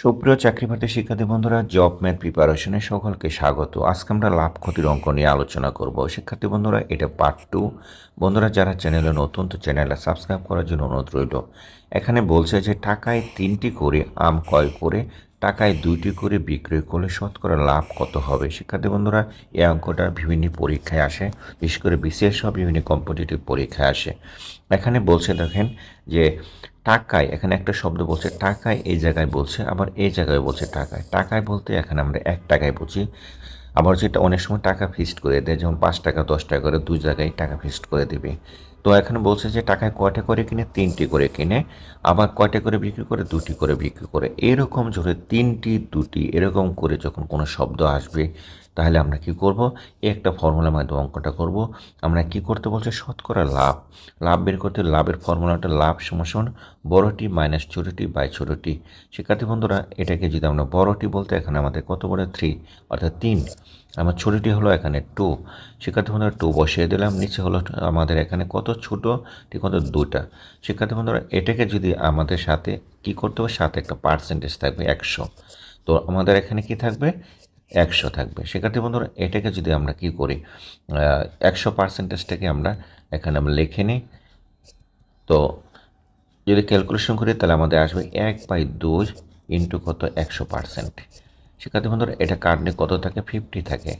সুপ্রিয় চাকরিপ্রার্থী শিক্ষার্থী বন্ধুরা জব ম্যাথ প্রিপারেশনে সকলকে স্বাগত। আজকে আমরা লাভ ক্ষতির অঙ্ক নিয়ে আলোচনা করব। শিক্ষার্থী বন্ধুরা, এটা পার্ট টু বন্ধুরা, যারা চ্যানেলে নতুন, তো চ্যানেলে সাবস্ক্রাইব করার জন্য অনুরোধ রইল। এখানে বলছে যে, টাকায় তিনটি করে আম কয় করে টাকায় দুইটি করে বিক্রয় করলে শতকরা লাভ কত হবে? শিক্ষার্থী বন্ধুরা, এই অঙ্কটা বিভিন্ন পরীক্ষায় আসে, বিশেষ করে বিশেষ সব বিভিন্ন কম্পিটিটিভ পরীক্ষায় আসে। এখানে বলছে, দেখেন যে টাকায়, এখানে একটা শব্দ বলছে টাকায়, এই জায়গায় বলছে, আবার এই জায়গায় বলছে টাকায়। টাকায় বলতে এখানে আমরা এক টাকায় বুঝি। আবার যেটা অনেক সময় টাকা ফিক্সড করে দেয়, যেমন পাঁচ টাকা, দশ টাকা করে, দুই জায়গায় টাকা ফিক্সড করে দেবে। তো এখানে বলছে যে টাকায় কয়টা করে কিনে? তিনটি করে কিনে। আবার কয়টা করে বিক্রি করে? দুটি করে বিক্রি করে। এরকম যদি তিনটি, দুটি, এরকম করে যখন কোনো শব্দ আসবে, তাহলে আমরা কি করব? একটা ফর্মুলার মাধ্যমে অঙ্কটা করব। আমরা কি করতে বলছে? শতকরা লাভ। লাভ বের করতে লাভের ফর্মুলাটা লাভ সমান বড়টি মাইনাস ছোটোটি বাই ছোটোটি। শিক্ষার্থী বন্ধুরা, এটাকে যদি আমরা বড়টি বলতে, এখানে আমাদের কত বড় থ্রি, অর্থাৎ তিন। আমার ছোটোটি হলো এখানে টু। শিক্ষার্থী বন্ধুরা, টু বসিয়ে দিলাম। নিচে হলো আমাদের এখানে কত ছোটো, ঠিক কত দুটা শিক্ষার্থী বন্ধুরা, এটাকে যদি আমাদের সাথে কি করতে হবে? সাথে একটা পার্সেন্টেজ থাকবে, একশো। তো আমাদের এখানে কি থাকবে? একশো থাকবে। শিক্ষার্থী বন্ধুরা, এটাকে যদি আমরা কি করি? একশো পার্সেন্টেজটাকে আমরা এখানে আমরা লিখে নিই। তো যদি ক্যালকুলেশন করি, তাহলে আমাদের আসবে এক বাই দুই ইন্টু কত? একশো পার্সেন্ট শিক্ষার্থী বন্ধুরা, এটা কার্ডে কত থাকে? ফিফটি থাকে,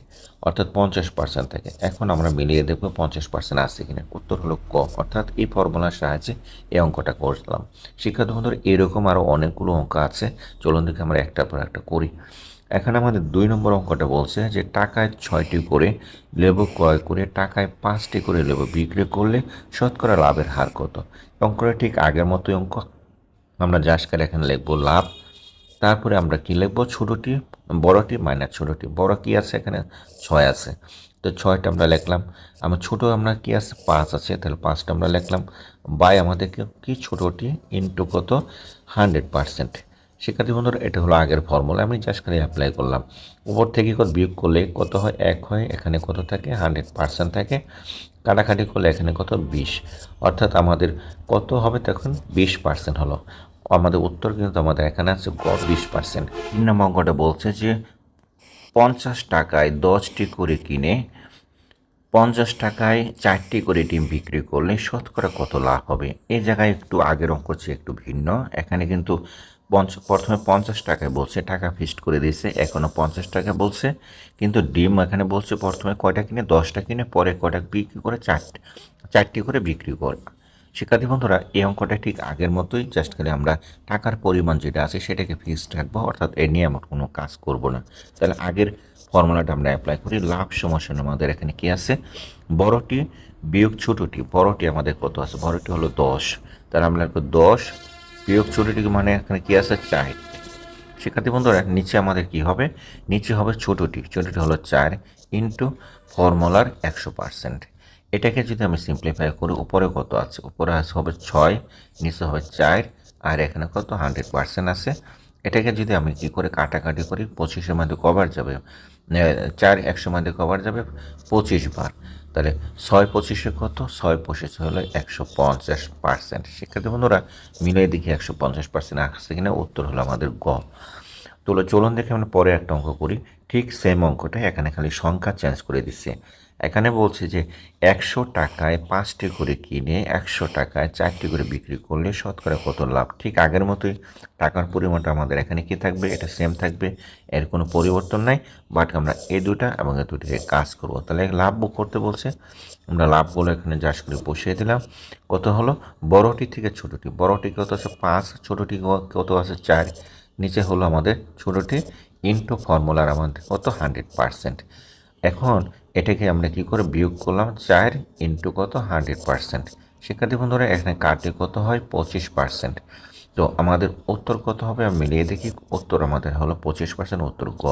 অর্থাৎ পঞ্চাশ পার্সেন্ট থাকে। এখন আমরা মিলিয়ে দেখব পঞ্চাশ পার্সেন্ট আসছে কিনা। উত্তর হলো ক, অর্থাৎ এই ফর্মুলার সাহায্যে এই অঙ্কটা করলাম শিক্ষার্থী বন্ধুরা, এরকম আরও অনেকগুলো অঙ্ক আছে। চলুন দেখে আমরা একটার পর একটা করি। এখানে আমাদের দুই নম্বর অঙ্কটা বলছে যে, টাকায় ছয়টি করে লেবু ক্রয় করে, টাকায় পাঁচটি করে লেবু বিক্রি করলে শতকরা লাভের হার কত? অঙ্কটা ঠিক আগের মতোই অঙ্ক। আমরা জাসকার এখানে লিখব, লাভ তারপরে আমরা কী লিখব? ছোটোটি, বড়টি মাইনাস ছোটোটি। বড় কী আছে এখানে? ছয় আছে। তো ছয়টা আমরা লিখলাম। আমার ছোটো আমরা কী আছে? পাঁচ আছে। তাহলে পাঁচটা আমরা লিখলাম। বাই আমাদেরকে কি ছোটোটি ইন্টু কত? Hundred percent. শিক্ষার্থী বন্ধুরা, এটা হলো আগের ফর্মুলা। আমি জাস্ট অ্যাপ্লাই করলাম। উপর থেকে কত বিয়োগ করলে কত হয়? এক হয়। এখানে কত থাকে? হান্ড্রেড পার্সেন্ট থাকে। কাটাকাটি করলে এখানে কত? বিশ। অর্থাৎ আমাদের কত হবে তখন? বিশ পার্সেন্ট হলো। আমাদের উত্তর কিন্তু আমাদের এখানে আছে গ বিশ পার্সেন্ট তিন নম্বর অঙ্কটা বলছে যে পঞ্চাশ টাকায় দশটি করে কিনে পঞ্চাশ টাকায় চারটি করে ডিম বিক্রি করলে শতকরা কত লাভ হবে? এই জায়গায় একটু আগের অঙ্ক চেয়ে একটু ভিন্ন। এখানে কিন্তু পঞ্চ, প্রথমে পঞ্চাশ টাকায় বলছে, টাকা ফিক্সড করে দিয়েছে এখনও পঞ্চাশ টাকা বলছে। কিন্তু ডিম এখানে বলছে প্রথমে কয়টা কিনে? দশটা কিনে, পরে কয়টা বিক্রি করে? চারটি চারটি করে বিক্রি করে শিক্ষার্থী বন্ধুরা, এই অঙ্কটা ঠিক আগের মতোই জাস্ট খালি আমরা টাকার পরিমাণ যেটা আছে সেটাকে ফিক্সড রাখব, অর্থাৎ এ নিয়ে আমরা কোনো কাজ করব না। তাহলে আগের ফর্মুলাটা আমরা অ্যাপ্লাই করি, লাভ সমস্যা আমাদের এখানে কি আছে? বড়টি বিয়োগ ছোটোটি, বড়টি আমাদের কত আছে? বড়টি হলো দশ। তাহলে আমরা লিখব দশ বিয়োগ ছোটোটি মানে এখানে কি আছে? চার। শিক্ষার্থী বন্ধুরা, নিচে আমাদের কি হবে? নিচে হবে ছোটোটি ছোটোটি হলো চার ইন্টু ফর্মুলার একশো পার্সেন্ট। এটাকে যদি আমি সিম্পলিফাই করি, উপরে কত আছে? উপরে আছে হবে ছয়, নিচে হবে চার, আর এখানে কত? হান্ড্রেড পার্সেন্ট আছে। এটাকে যদি আমি কি করে? কাটাকাটি করি, পঁচিশের মধ্যে কভার যাবে চার একশো মধ্যে কভার যাবে পঁচিশ বার। তাহলে ছয় পঁচিশে কত? ছয় পঁচিশে হলো একশো পঞ্চাশ পার্সেন্ট শিক্ষার্থী বন্ধুরা মিলিয়ে দেখি একশো পঞ্চাশ পার্সেন্ট আসছে কিনা? উত্তর হলো আমাদের গ। তোলো চলুন দেখে আমরা পরে একটা অঙ্ক করি। ঠিক সেম অঙ্কটা এখানে খালি সংখ্যা চেঞ্জ করে দিচ্ছে। এখানে বলছে যে একশো টাকায় পাঁচটি করে কিনে, একশো টাকায় চারটি করে বিক্রি করলে শতকরা কত লাভ? ঠিক আগের মতোই টাকার পরিমাণটা আমাদের এখানে কি থাকবে? এটা সেম থাকবে, এর কোনো পরিবর্তন নাই বাট আমরা এই দুটা এবং এই দুটিকে কাজ করব। তাহলে লাভ করতে বলছে, আমরা লাভগুলো এখানে চাষ করে বসিয়ে দিলাম, কত হলো? বড়টি থেকে ছোটোটি, বড়টি কত আছে? পাঁচ, ছোটোটি কত আছে? চার, নিচে হলো আমাদের ছোটোটি ইন্টু ফর্মুলার আমাদের কত? হান্ড্রেড পারসেন্ট এখন এটাকে আমরা কি করে বিয়োগ করলাম? চার ইন্টু কত? হান্ড্রেড পার্সেন্ট শিক্ষার্থী বন্ধুরা, এখানে কাটে কত হয়? পঁচিশ পার্সেন্ট তো আমাদের উত্তর কত হবে? আমি মিলিয়ে দেখি, উত্তর আমাদের হলো পঁচিশ পার্সেন্ট উত্তর গ।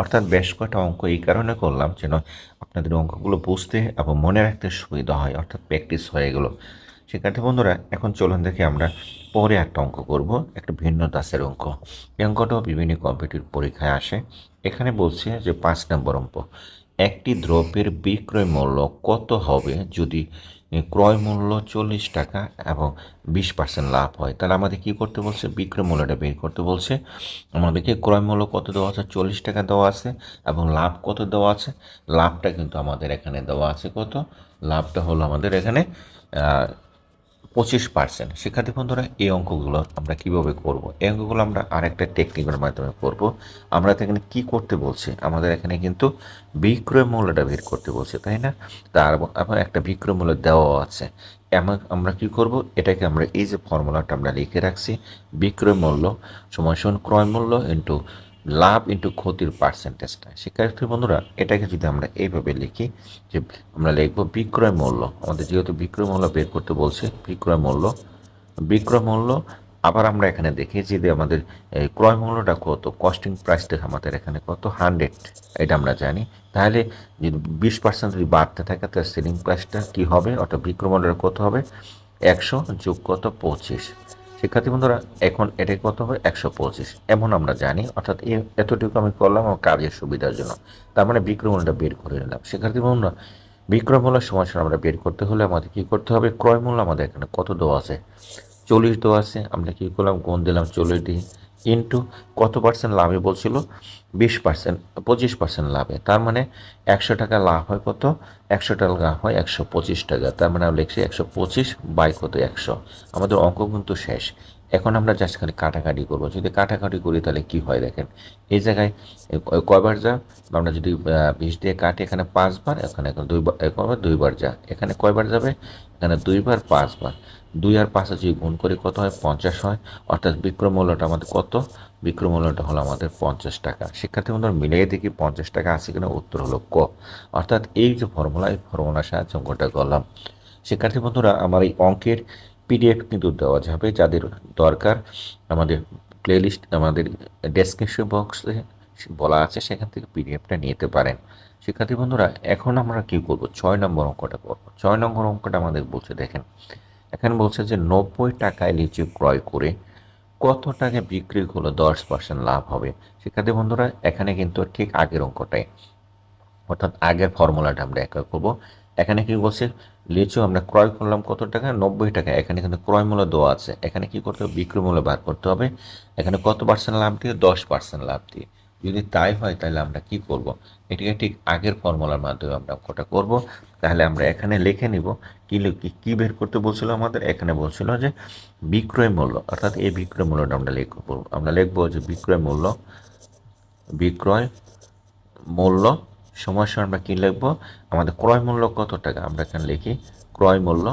অর্থাৎ বেশ কয়েকটা অঙ্ক এই কারণে করলাম যেন আপনাদের অঙ্কগুলো বুঝতে এবং মনে রাখতে সুবিধা হয়, অর্থাৎ প্র্যাকটিস হয়ে গেলো। শিক্ষার্থী বন্ধুরা, এখন চলুন দেখে আমরা পরে একটা অঙ্ক করব, একটা ভিন্ন দাসের অঙ্ক। এই অঙ্কটাও বিভিন্ন কম্পিটিভ পরীক্ষায় আসে। এখানে বলছে যে পাঁচ নম্বর অঙ্ক। একটি দ্রব্যের বিক্রয় মূল্য কত হবে যদি ক্রয় মূল্য চল্লিশ টাকা এবং বিশ পার্সেন্ট লাভ হয়? তাহলে আমাদের কি করতে বলছে? বিক্রয় মূল্যটা বের করতে বলছে। আমাদেরকে ক্রয় মূল্য কত দেওয়া আছে? চল্লিশ টাকা দেওয়া আছে এবং লাভ কত দেওয়া আছে? লাভটা কিন্তু আমাদের এখানে দেওয়া আছে কত? লাভটা হলো আমাদের এখানে পঁচিশ পার্সেন্ট শিক্ষার্থী বন্ধুরা, এই অঙ্কগুলো আমরা কীভাবে করব? এই অঙ্কগুলো আমরা আরেকটা টেকনিকের মাধ্যমে করব। আমরা এখানে কি করতে বলছি? আমাদের এখানে কিন্তু বিক্রয় মূল্যটা বের করতে বলছে, তাই না? তার আবার একটা বিক্রয় মূল্য দেওয়া আছে। এমন, আমরা কি করব? এটাকে আমরা এই যে ফর্মুলাটা আমরা লিখে রাখছি, বিক্রয় মূল্য সময় সমান ক্রয় মূল্য ইন্টু লাভ ইন্টু ক্ষতির পার্সেন্টেজটা শিক্ষার্থী বন্ধুরা, এটাকে যদি আমরা এইভাবে লিখি যে আমরা লিখব বিক্রয় মূল্য। আমাদের যেহেতু বিক্রয় মূল্য বের করতে বলছে, বিক্রয় মূল্য বিক্রয় মূল্য, আবার আমরা এখানে দেখি যে আমাদের ক্রয় মূল্যটা কত কস্টিং প্রাইসটা আমাদের এখানে কত হান্ড্রেড এটা আমরা জানি। তাহলে যদি বিশ পার্সেন্ট যদি বাড়তে থাকে, তাহলে সেলিং প্রাইসটা কী হবে? অর্থাৎ বিক্রয় মূল্যটা কত হবে? একশো যোগ কত? পঁচিশ। শিক্ষার্থী বন্ধুরা, এখন এটা কত হবে একশো পঁচিশ। এমন আমরা জানি, অর্থাৎ এতটুকু আমি করলাম আমার কাজের সুবিধার জন্য। তার মানে বিক্রমণটা বের করে নিলাম। শিক্ষার্থী বন্ধুরা বিক্রয় মূল্য সময় সময় আমরা বের করতে হলে আমাদের কি করতে হবে? ক্রয় মূল্য আমাদের এখানে কত দেওয়া আছে? চল্লিশ দেওয়া আছে। আমরা কি করলাম? গুণ দিলাম চল্লিশ দিয়ে ইন্টু কত পার্সেন্ট লাভে বলছিল? বিশ পার্সেন্ট, পঁচিশ পার্সেন্ট লাভে। তার মানে একশো টাকা লাভ হয় কত? একশো টাকা লাভ হয় একশো পঁচিশ টাকা। তার মানে আমরা লিখছি একশো পঁচিশ বাই কত? একশো। আমাদের অঙ্ক কিন্তু শেষ। এখন আমরা জাস্ট খালি কাটাকাটি করব। যদি কাটাকাটি করি তাহলে কি হয় দেখেন? এই জায়গায় কয়বার যা? আমরা যদি বিশ দিয়ে কাটি, এখানে পাঁচবার, এখানে এখন দুইবার কয়বার? দুইবার যা। এখানে কয়বার যাবে? এখানে দুইবার, পাঁচবার। দুই আর পাঁচে যদি গুণ করি কত হয়? পঞ্চাশ হয়। অর্থাৎ বিক্রম মূল্যটা আমাদের কত? বিক্রয় মূল্যটা হলো আমাদের পঞ্চাশ টাকা। শিক্ষার্থী বন্ধুরা, মিলিয়ে দেখি পঞ্চাশ টাকা আছে কিনা? উত্তর হলো ক। অর্থাৎ এই যে ফর্মুলা এই ফর্মুলার সাহায্যে অঙ্কটা করলাম। শিক্ষার্থী বন্ধুরা, আমার এই অঙ্কের পিডিএফ কিন্তু দেওয়া যাবে। যাদের দরকার, আমাদের প্লেলিস্ট আমাদের ডেসক্রিপশন বক্সে বলা আছে, সেখান থেকে পিডিএফটা নিতে পারেন। শিক্ষার্থী বন্ধুরা, এখন আমরা কি করব? ছয় নম্বর অঙ্কটা করব। ছয় নম্বর অঙ্কটা আমাদের বলছে, দেখেন। এখানে বলছে যে নব্বই টাকায় লিচু ক্রয় করে কত টাকা বিক্রি হলো দশ পার্সেন্ট লাভ হবে? শিক্ষার্থী বন্ধুরা, এখানে কিন্তু ঠিক আগের অঙ্কটাই। অর্থাৎ আগের ফর্মুলাটা আমরা এক করব। এখানে কি বলছে? লিচু আমরা ক্রয় করলাম কত টাকা? নব্বই টাকা। এখানে কিন্তু ক্রয় মূল্য দেওয়া আছে। এখানে কি করতে হবে? বিক্রয় মূল্য বার করতে হবে। এখানে কত পার্সেন্ট লাভ দিয়ে? দশ পার্সেন্ট লাভ দিয়ে। যদি তাই হয়, তাহলে আমরা কি করব? এটিকে ঠিক আগের ফর্মুলার মাধ্যমে আমরা অঙ্কটা করব। তাহলে আমরা এখানে লিখে নিব কি কি বের করতে বলছিল আমাদের? এখানে বলছিল যে বিক্রয় মূল্য, অর্থাৎ এই বিক্রয় মূল্যটা আমরা লিখব, আমরা লিখব যে বিক্রয় মূল্য বিক্রয় মূল্য সময় সময় আমরা কী লিখব? আমাদের ক্রয় মূল্য কত টাকা? আমরা এখানে লিখি ক্রয় মূল্য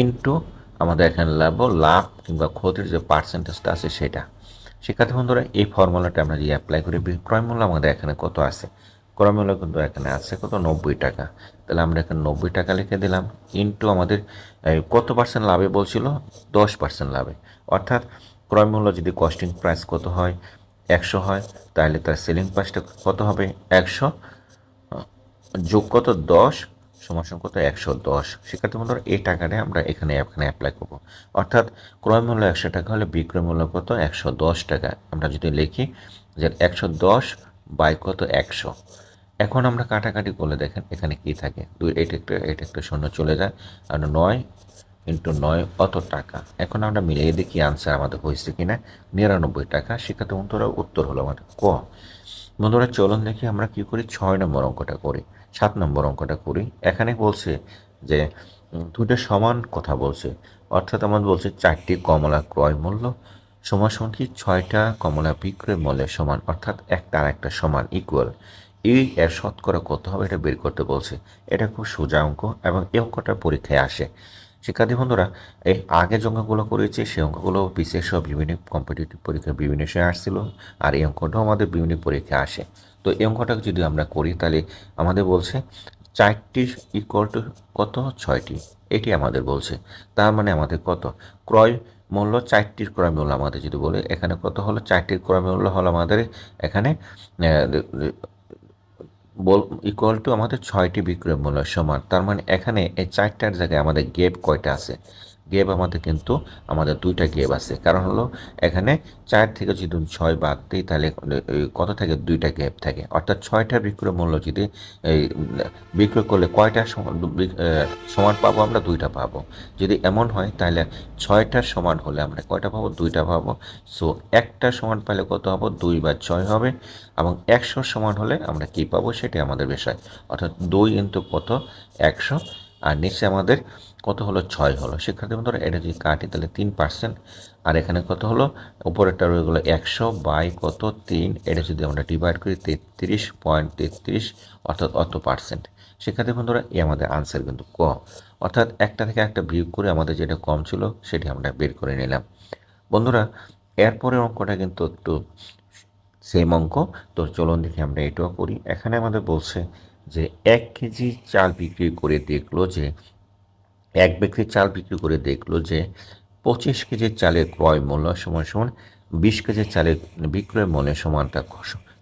ইন্টু আমাদের এখানে লাগবো লাভ কিংবা ক্ষতির যে পার্সেন্টেজটা আছে সেটা। শিক্ষার্থী বন্ধুরা, এই ফর্মুলাটা আমরা যদি অ্যাপ্লাই করি ক্রয় মূল্য আমাদের এখানে কত আছে? ক্রয় মূল্য কিন্তু এখানে আছে কত? নব্বই টাকা। তাহলে আমরা এখানে নব্বই টাকা লিখে দিলাম। ইন্টু আমাদের কত পার্সেন্ট লাভে বলছিল? দশ পার্সেন্ট লাভে। অর্থাৎ ক্রয় মূল্য যদি কস্টিং প্রাইস কত হয়? একশো হয়, তাহলে তার সেলিং প্রাইসটা কত হবে? একশো যোগ কত? দশ সমান কত একশো দশ। শিক্ষার্থী বন্ধুরা, এই টাকাটা আমরা এখানে এখানে অ্যাপ্লাই করব। অর্থাৎ ক্রয় মূল্য একশো টাকা হলে বিক্রয় মূল্য কত? একশো দশ টাকা। আমরা যদি লিখি যে একশো দশ বাই কত? একশো। এখন আমরা কাটাকাটি করলে দেখেন এখানে কি থাকে? দুই এটা একটা এটা একটা শূন্য চলে যায়। আর নয় ইন্টু নয় অত টাকা? এখন আমরা মিলিয়ে দেখি আনসার আমাদের হয়েছে কিনা। নিরানব্বই টাকা। শিক্ষার্থী বন্ধুরা, উত্তর হলো আমাদের ক। বন্ধুরা, চলুন দেখি আমরা কি করি? ছয় নম্বর অঙ্কটা করি। সাত নম্বর অঙ্কটা করি। এখানে বলছে যে দুইটা সমান কথা বলছে। অর্থাৎ আমার বলছে চারটি কমলা ক্রয় মূল্য কি? ছয়টা কমলা বিক্রয় মূল্যের সমান। অর্থাৎ একটা আর একটা সমান ইকুয়াল এই এর শতকরা কত হবে এটা বের করতে বলছে। এটা খুব সোজা অঙ্ক এবং এই অঙ্কটা পরীক্ষায় আসে। শিক্ষার্থী বন্ধুরা এই আগে যে অঙ্কগুলো করেছি, সেই অঙ্কগুলো বিশেষ বিভিন্ন কম্পিটিটিভ পরীক্ষা বিভিন্ন সময় আসছিল, আর এই অঙ্কটাও আমাদের বিভিন্ন পরীক্ষা আসে। তো এই অঙ্কটা যদি আমরা করি, তাহলে আমাদের বলছে চারটি ইকুয়াল টু কত? ছয়টি। এটি আমাদের বলছে। তার মানে আমাদের কত? ক্রয় মূল্য চারটির ক্রয় মূল্য আমাদের যদি বলে, এখানে কত হলো? চারটির ক্রয় মূল্য হলো আমাদের এখানে বল ইকুয়াল টু আমাদের ছয়টি বিক্রয় মূল্য সমান। তার মানে এখানে এই চারটার জায়গায় আমাদের গেপ কয়টা আছে? গ্যাপ আমাদের কিন্তু আমাদের দুইটা গ্যাপ আছে। কারণ হলো, এখানে চার থেকে যদি ছয় বাদ দিই, তাহলে কত থাকে? দুইটা গ্যাপ থাকে। অর্থাৎ ছয়টা বিক্রয় মূল্য যদি এই বিক্রয় করলে কয়টা সমান পাবো আমরা? দুইটা পাবো। যদি এমন হয়, তাহলে ছয়টার সমান হলে আমরা কয়টা পাবো? দুইটা পাবো। সো, একটা সমান পাইলে কত হব? দুই বা ছয় হবে। এবং একশো সমান হলে আমরা কি পাবো? সেটাই আমাদের বিষয়। অর্থাৎ দুই ইন্টু কত? একশো। আর নিচে আমাদের কত হলো ছয় হলো? শিক্ষার্থী বন্ধুরা এটা যদি কাটি তাহলে তিন পার্সেন্ট আর এখানে কত হলো? উপরেরটা রয়ে গেলো একশো বাই কত তিন, এটা যদি আমরা ডিভাইড করি তেত্রিশ পয়েন্ট তেত্রিশ, অর্থাৎ অত পার্সেন্ট শিক্ষার্থী বন্ধুরা, এই আমাদের আনসার কিন্তু কম অর্থাৎ একটা থেকে একটা বিয়োগ করে আমাদের যেটা কম ছিল, সেটি আমরা বের করে নিলাম। বন্ধুরা, এরপরের অঙ্কটা কিন্তু একটু সেম অঙ্ক, তো চলুন দেখি আমরা এটাও করি। এখানে আমাদের বলছে যে এক কেজি চাল বিক্রি করে দেখল যে এক ব্যক্তি চাল বিক্রি করে দেখল যে পঁচিশ কেজি চালের ক্রয় মূল্য সমান সমান বিশ কেজি চালের বিক্রয় মূল্যের সমানটা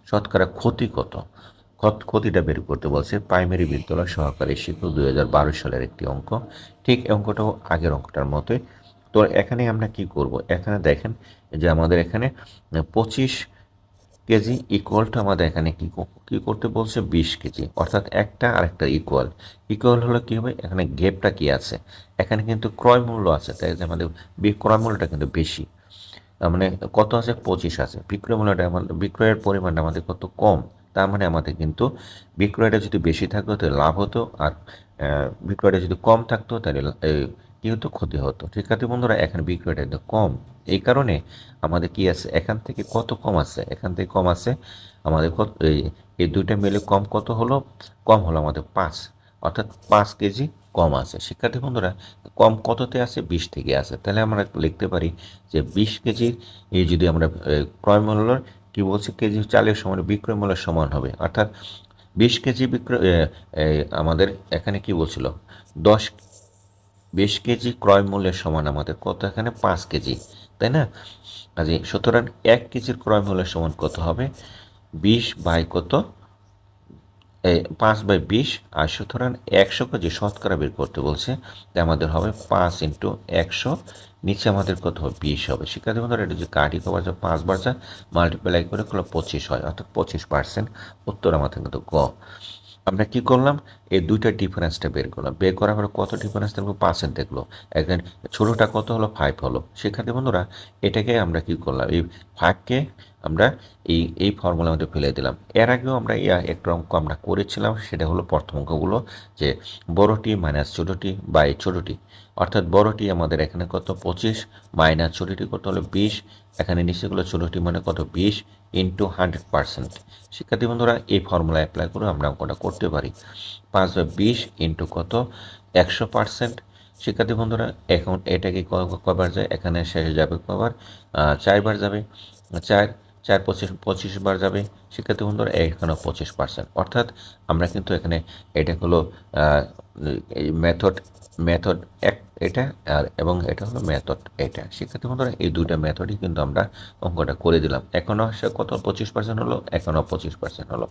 শতকরা ক্ষতি কত? ক্ষত- ক্ষতিটা বের করতে বলছে প্রাইমারি বিদ্যালয় সহকারী শিক্ষক দুই হাজার বারো সালের একটি অঙ্ক। ঠিক অঙ্কটাও আগের অঙ্কটার মতোই। তো এখানে আমরা কি করব? এখানে দেখেন যে আমাদের এখানে পঁচিশ কেজি ইকুয়ালটা আমাদের এখানে কি কী করতে বলছে? বিশ কেজি। অর্থাৎ একটা আর একটা ইকুয়াল ইকুয়াল হলে কি হবে? এখানে গেপটা কি আছে? এখানে কিন্তু ক্রয় মূল্য আছে, তাই আমাদের বি- ক্রয় মূল্যটা কিন্তু বেশি। মানে কত আছে? পঁচিশ আছে। বিক্রয় মূল্যটা আমাদের বিক্রয়ের পরিমাণটা আমাদের কত কম? তার মানে আমাদের কিন্তু বিক্রয়টা যদি বেশি থাকতো, তাহলে লাভ হতো। আর বিক্রয়টা যদি কম থাকতো, তাহলে লা- এই, কি হতো। ক্ষতি হতো আছে বন্ধুরা এখানে বিক্রয়টা কিন্তু কম। এই কারণে আমাদের কি আছে? এখান থেকে কত কম আছে? এখান থেকে কম আছে আমাদের কত এই দুইটা মিলে কম কত হলো? কম হলো আমাদের পাঁচ। অর্থাৎ পাঁচ কেজি কম আছে। শিক্ষার্থী বন্ধুরা কম কততে আছে? বিশ থেকে আছে। তাহলে আমরা লিখতে পারি যে বিশ কেজির এই যদি আমরা ক্রয় মূল্যর কি বলছি? কেজি চালের সমান বিক্রয় মূল্যের সমান হবে। অর্থাৎ বিশ কেজি বিক্রয় আমাদের এখানে কি বলছিল? দশ বিশ কেজি ক্রয় মূল্যের সমান আমাদের কত? এখানে পাঁচ কেজি, তাই না? কাজে সুতরাং এক কেজির ক্রয় মূল্যের সমান কত হবে? বিশ বাই কত? পাঁচ বাই বিশ, আর সুতরাং একশো কেজি শতকরা বের করতে বলছে, তাই আমাদের হবে পাঁচ ইন্টু একশো, নিচে আমাদের কত হবে? বিশ হবে। শিক্ষার্থী বন্ধুরা, এটা যদি কাটি কবার যায় পাঁচবার যায় মাল্টিপ্লাই করে করলে পঁচিশ হয়, অর্থাৎ পঁচিশ পার্সেন্ট উত্তর আমাদের কিন্তু গ। আমরা কি করলাম? এই দুইটা ডিফারেন্সটা বের করলাম। বের করার পরে কত ডিফারেন্স দেখল পার্সেন্ট দেখল। এখানে ছোটোটা কত হলো? ফাইভ হলো। শিক্ষার্থী বন্ধুরা, এটাকে আমরা কি করলাম? এই ফাইভকে আমরা এই এই ফর্মুলার মধ্যে ফেলে দিলাম। এর আগেও আমরা একটা অঙ্ক আমরা করেছিলাম, সেটা হলো প্রথম অঙ্কগুলো, যে বড়টি মাইনাস ছোটোটি বা এই ছোটোটি অর্থাৎ বড়টি আমাদের এখানে কত? পঁচিশ মাইনাস ছোটোটি কত হলো? বিশ। এখানে নিচেগুলো ছোটোটি মানে কত? বিশ। ইন্টু হান্ড্রেড পার্সেন্ট শিক্ষার্থী বন্ধুরা, এই ফর্মুলা অ্যাপ্লাই করে আমরা অঙ্কটা করতে পারি। পাঁচ বা বিশ ইন্টু কত? একশো পার্সেন্ট শিক্ষার্থী বন্ধুরা, এখন এটাকে কবার যায়? এখানে শেষে যাবে কবার? চারবার যাবে। চার চার পঁচিশ পঁচিশ বার যাবে। শিক্ষার্থী বন্ধুরা এখানে পঁচিশ পার্সেন্ট অর্থাৎ আমরা কিন্তু এখানে, এটা হলো মেথড মেথড এক, এটা আর, এবং এটা হলো মেথড এটা। শিক্ষার্থী বন্ধুরা, এই দুইটা মেথডই কিন্তু আমরা অঙ্কটা করে দিলাম। এখনও সে কত? পঁচিশ পার্সেন্ট হলো? এখনও পঁচিশ পার্সেন্ট হলো।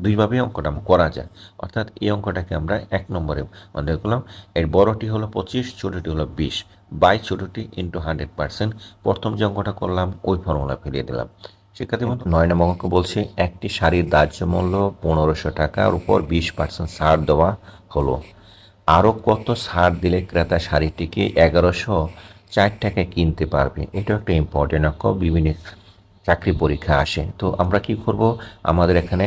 দুইভাবেই অঙ্কটা করা যায়। অর্থাৎ এই অঙ্কটাকে আমরা এক নম্বরে মনে করলাম এর বড়টি হলো পঁচিশ, ছোটোটি হলো বিশ। বাই ছোটোটি ইন্টু হান্ড্রেড পার্সেন্ট প্রথম যে অঙ্কটা করলাম, ওই ফর্মুলা ফিরিয়ে দিলাম। শিক্ষার্থী বন্ধু। নয় নম্বর অঙ্ক বলছে, একটি শাড়ির দাহ্য মূল্য পনেরোশো টাকার উপর বিশ পার্সেন্ট ছাড় দেওয়া হলো। আরও কত ছাড় দিলে ক্রেতা শাড়িটিকে এগারোশো চার টাকায় কিনতে পারবে? এটা একটা ইম্পর্টেন্ট অঙ্ক, বিভিন্ন চাকরি পরীক্ষা আসে। তো আমরা কি করব? আমাদের এখানে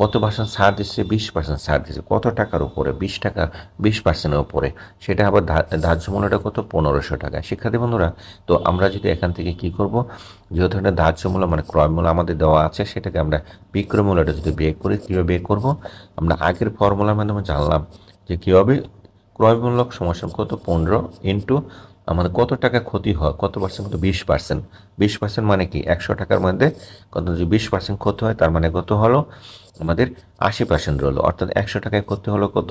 কত পার্সেন্ট ছাড় দিচ্ছে? বিশ পার্সেন্ট ছাড় দিচ্ছে। কত টাকার উপরে? বিশ টাকা, বিশ পার্সেন্টের উপরে। সেটা আবার ধার্য মূল্যটা কত? পনেরোশো টাকা। শিক্ষার্থী বন্ধুরা, তো আমরা যদি এখান থেকে কি করব? যেহেতু এটা ধার্য মূল্য মানে ক্রয় মূল্য আমাদের দেওয়া আছে, সেটাকে আমরা বিক্রয় মূল্যটা যদি বের করি, কীভাবে বের করব? আমরা আগের ফর্মুলার মাধ্যমে জানলাম যে কীভাবে ক্রয় মূল্য সমস্যা কত? পনেরো ইন্টু আমাদের কত টাকা ক্ষতি হয়, কত পার্সেন্ট কত বিশ পার্সেন্ট বিশ পার্সেন্ট মানে কি? একশো টাকার মধ্যে কত যদি বিশ পার্সেন্ট ক্ষতি হয়, তার মানে কত হলো? আমাদের আশি পার্সেন্ট রইল। অর্থাৎ একশো টাকায় ক্ষতি হলো কত?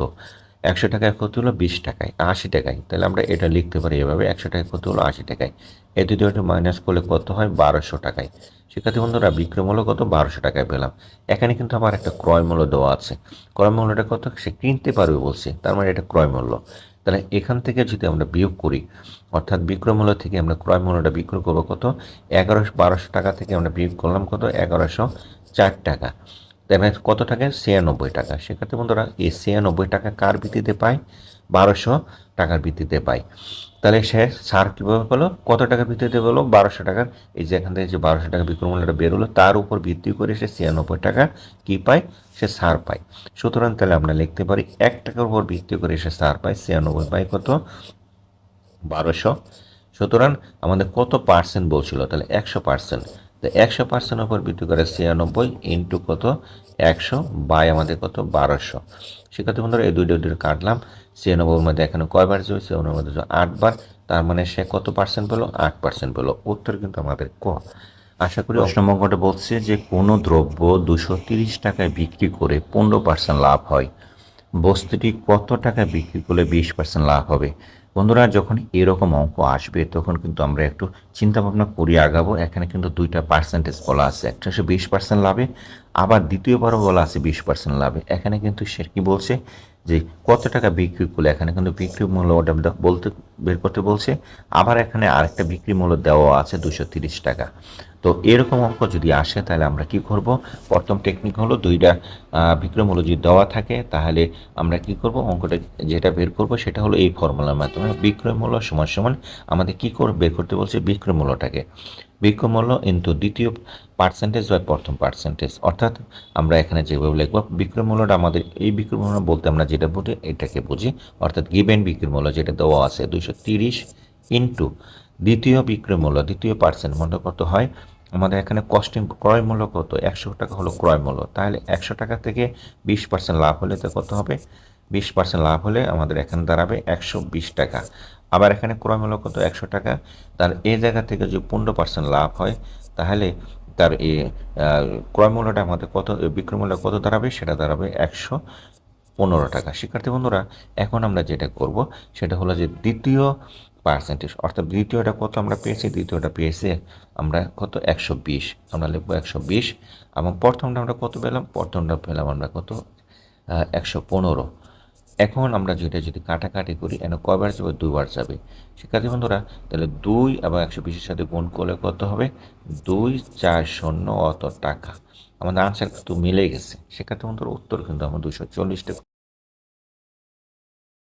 একশো টাকায় ক্ষতি হলো বিশ টাকায়, আশি টাকায়। তাহলে আমরা এটা লিখতে পারি এভাবে, একশো টাকায় ক্ষতি হলো আশি টাকায়। এই দুটো মাইনাস করলে কত হয়? বারোশো টাকায়। শিক্ষার্থী বন্ধুরা, বিক্রয় মূল্য কত? বারোশো টাকায় পেলাম। এখানে কিন্তু আমার একটা ক্রয় মূল্য দেওয়া আছে। ক্রয় মূল্যটা কত? সে কিনতে পারবে বলছে। তার মানে এটা ক্রয় মূল্য। তাহলে এখান থেকে যদি আমরা বিয়োগ করি, অর্থাৎ বিক্রয় মূল্য থেকে আমরা ক্রয় মূল্যটা বিক্রয় করব কত? এগারোশো, বারোশো টাকা থেকে আমরা বিয়োগ করলাম কত? এগারোশো চার টাকা। তাহলে কত টাকা? ছিয়ানব্বই টাকা। সেক্ষেত্রে বন্ধুরা, এই ছিয়ানব্বই টাকা কার ভিত্তিতে পাই বারোশো টাকার ভিত্তিতে পাই। তাহলে সে সার কীভাবে পেল? কত টাকার ভিত্তিতে পেল? বারোশো টাকার। এই যে এখান থেকে যে বারোশো টাকা বিক্রয় মূল্যটা বেরোলো, তার উপর ভিত্তি করে সে ছিয়ানব্বই টাকা কী পায়? সে সার পায়। সুতরাং তাহলে আমরা লিখতে পারি, এক টাকার উপর ভিত্তি করে সে সার পায়, ছিয়ানব্বই পায় কত? বারোশো। সুতরাং আমাদের কত পার্সেন্ট বলছিল? তাহলে একশো পার্সেন্ট তো একশো পার্সেন্টের উপর ভিত্তি করে ছিয়ানব্বই ইন্টু কত? একশো। বাই আমাদের কত? বারোশো। সেক্ষেত্রে বন্ধুরা, এই দুইটা দুটো কাটলাম। ছিয়ানব্বইয়ের মধ্যে এখানে কয়বার যাবে ছিয়ানব্বই মধ্যে আটবার। তার মানে সে কত পার্সেন্ট পেল? আট পার্সেন্ট পেল। উত্তর কিন্তু আমাদের ক। আশা করি অষ্টমঙ্গটা বলছে যে কোনো দ্রব্য দুশো তিরিশ টাকায় বিক্রি করে পনেরো পার্সেন্ট লাভ হয়। বস্তুটি কত টাকা বিক্রি করলে বিশ পার্সেন্ট লাভ হবে? বন্ধুরা, যখন এরকম অঙ্ক আসবে, তখন কিন্তু আমরা একটু চিন্তা ভাবনা করি আগাবো। এখানে কিন্তু দুইটা পার্সেন্টেজ বলা আছে, একটা হচ্ছে বিশ পার্সেন্ট লাভে, আবার দ্বিতীয়বারও বলা আছে বিশ পার্সেন্ট লাভে। এখানে কিন্তু সে কি বলছে যে, কত টাকা বিক্রি করলে, এখানে কিন্তু বিক্রি মূল্য ওটা বলতে, বের করতে বলছে। আবার এখানে আরেকটা বিক্রি মূল্য দেওয়া আছে দুশো টাকা। তো এরকম অঙ্ক যদি আসে তাহলে আমরা কি করব? প্রথম টেকনিক হলো দুইটা আহ, যদি দেওয়া থাকে। তাহলে আমরা কি করব? অঙ্কটা যেটা বের করব সেটা হলো এই ফর্মুলার মাধ্যমে। বিক্রয় মূল্য সমান সমান আমাদের কি করে বের করতে বলছে বিক্রয় মূল্যটাকে বিক্রয় ইন্টু দ্বিতীয় পার্সেন্টেজ বা প্রথম পার্সেন্টেজ অর্থাৎ আমরা এখানে যেভাবে লিখব বিক্রয় মূল্যটা আমাদের এই বিক্রয় মূল্য বলতে আমরা যেটা বুঝি এটাকে বুঝি। অর্থাৎ গিভেন বিক্রয় মূল্য যেটা দেওয়া আছে দুইশো তিরিশ ইন্টু দ্বিতীয় বিক্রয় মূল্য, দ্বিতীয় পার্সেন্ট মূল্য কত হয়? আমাদের এখানে কস্টিং ক্রয় মূল্য কত? একশো টাকা হলো ক্রয় মূল্য। তাহলে একশো টাকা থেকে বিশ পার্সেন্ট লাভ হলে তো কত হবে? বিশ পার্সেন্ট লাভ হলে আমাদের এখানে দাঁড়াবে একশো বিশ টাকা। আবার এখানে ক্রয় মূল্য কত? একশো টাকা। তার এই জায়গা থেকে যদি পনেরো পার্সেন্ট লাভ হয়, তাহলে তার এই ক্রয় মূল্যটা আমাদের কত বিক্রয় মূল্য কত দাঁড়াবে? সেটা দাঁড়াবে একশো পনেরো টাকা। শিক্ষার্থী বন্ধুরা, এখন আমরা যেটা করব, সেটা হলো যে দ্বিতীয় পার্সেন্টেজ। অর্থাৎ দ্বিতীয়টা কত আমরা পেয়েছি? দ্বিতীয়টা পেয়েছি আমরা কত? একশো বিশ। আমরা লিখব একশো বিশ। এবং প্রথমটা আমরা কত পেলাম? প্রথমটা পেলাম আমরা কত? একশো পনেরো। এখন আমরা যেটা যদি কাটাকাটি করি এখানে কয়বার যাবে? দুইবার যাবে। শিক্ষার্থী বন্ধুরা, তাহলে দুই এবং একশো বিশের সাথে গুণ করলে কত হবে? দুই চার শূন্য অত টাকা। আমাদের আনসার কিন্তু মিলে গেছে। শিক্ষার্থী বন্ধুরা, উত্তর কিন্তু আমরা দুশো চল্লিশ টাকা